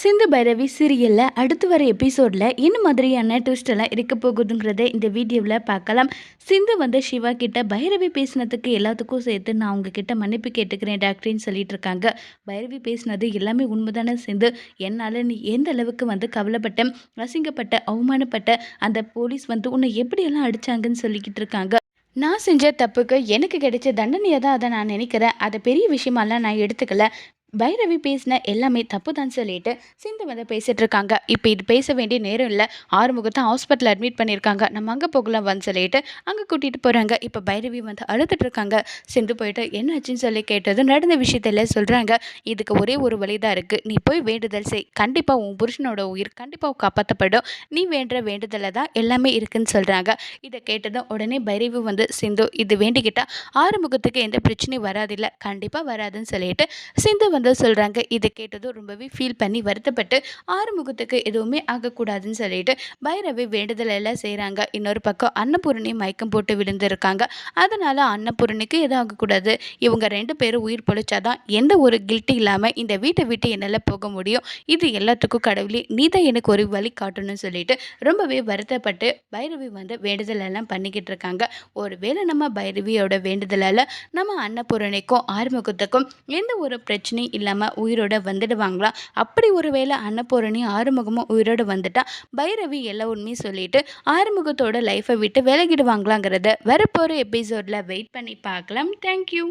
சிந்து பைரவி சீரியலில் அடுத்து வர எபிசோடில் என்ன மாதிரியான ட்விஸ்ட் எல்லாம் இருக்க போகுதுங்கிறத இந்த வீடியோவில் பார்க்கலாம். சிந்து வந்து சிவா கிட்ட பைரவி பேசினதுக்கு எல்லாத்துக்கும் சேர்த்து நான் உங்ககிட்ட மன்னிப்பு கேட்டுக்கிறேன் டாக்டர்னு சொல்லிட்டு இருக்காங்க. பைரவி பேசினது எல்லாமே உண்மைதானே சிந்து? என்னால் நீ எந்த அளவுக்கு வந்து கவலைப்பட்ட அசிங்கப்பட்ட அவமானப்பட்ட அந்த போலீஸ் வந்து உன்னை எப்படியெல்லாம் அடிச்சாங்கன்னு சொல்லிக்கிட்டு இருக்காங்க? நான் செஞ்ச தப்புக்கு எனக்கு கிடைச்ச தண்டனையை தான் அதை நான் நினைக்கிறேன். அதை பெரிய விஷயமாலாம் நான் எடுத்துக்கல. பைரவி பேசின எல்லாமே தப்பு தான் சொல்லிட்டு சிந்து வந்து பேசிட்டு இருக்காங்க. இப்போ இது பேச வேண்டிய நேரம் இல்லை. ஆறுமுகத்தை ஹாஸ்பிட்டலில் அட்மிட் பண்ணியிருக்காங்க. நம்ம அங்கே போகலாம் வந்து சொல்லிட்டு அங்கே கூட்டிகிட்டு போகிறாங்க இப்போ பைரவி வந்து அழுதுட்டு இருக்காங்க. சிந்து போயிட்டு என்ன ஆச்சுன்னு சொல்லி கேட்டது நடந்த விஷயத்தில் சொல்கிறாங்க இதுக்கு ஒரே ஒரு வழி தான் இருக்குது நீ போய் வேண்டுதல் செய். கண்டிப்பாக உன் புருஷனோட உயிர் கண்டிப்பாக காப்பாற்றப்படும் நீ வேண்டுற வேண்டுதலை தான் எல்லாமே இருக்குன்னு சொல்கிறாங்க இதை கேட்டதும் உடனே பைரவி வந்து சிந்து இது வேண்டிக்கிட்டால் ஆறுமுகத்துக்கு எந்த பிரச்சனையும் வராதில்லை கண்டிப்பாக வராதுன்னு சொல்லிட்டு சிந்து வந்து வந்து சொல்கிறாங்க இதை கேட்டதும் ரொம்பவே ஃபீல் பண்ணி வருத்தப்பட்டு ஆறுமுகத்துக்கு எதுவுமே ஆகக்கூடாதுன்னு சொல்லிட்டு பைரவி வேண்டுதல் எல்லாம் செய்கிறாங்க இன்னொரு பக்கம் அன்னபூரணி மயக்கம் போட்டு விழுந்திருக்காங்க. அதனால் அன்னபூரணிக்கு எதுவும் ஆகக்கூடாது. இவங்க ரெண்டு பேரும் உயிர் பொழிச்சாதான் எந்த ஒரு கில்ட்டி இல்லாமல் இந்த வீட்டை விட்டு என்னால் போக முடியும். இது எல்லாத்துக்கும் கடவுளே நீ தான் எனக்கு ஒரு வழி காட்டணும்னு சொல்லிட்டு ரொம்பவே வருத்தப்பட்டு பைரவி வந்து வேண்டுதல் எல்லாம் பண்ணிக்கிட்டு இருக்காங்க. ஒருவேளை நம்ம பைரவியோட வேண்டுதலால் நம்ம அன்னபூரணிக்கும் ஆறுமுகத்துக்கும் எந்த ஒரு பிரச்சனையும் இல்லாமல் உயிரோட வந்துடுவாங்களா? அப்படி ஒரு வேளை அன்னபூரணி ஆறுமுகமும் உயிரோடு வந்துட்டா பைரவி எல்லா உண்மையும் சொல்லிட்டு ஆறுமுகத்தோட லைஃப்பை விட்டு விலகிடுவாங்களாங்கிறத வரப்போகிற எபிசோடில் வெயிட் பண்ணி பார்க்கலாம். தேங்க்யூ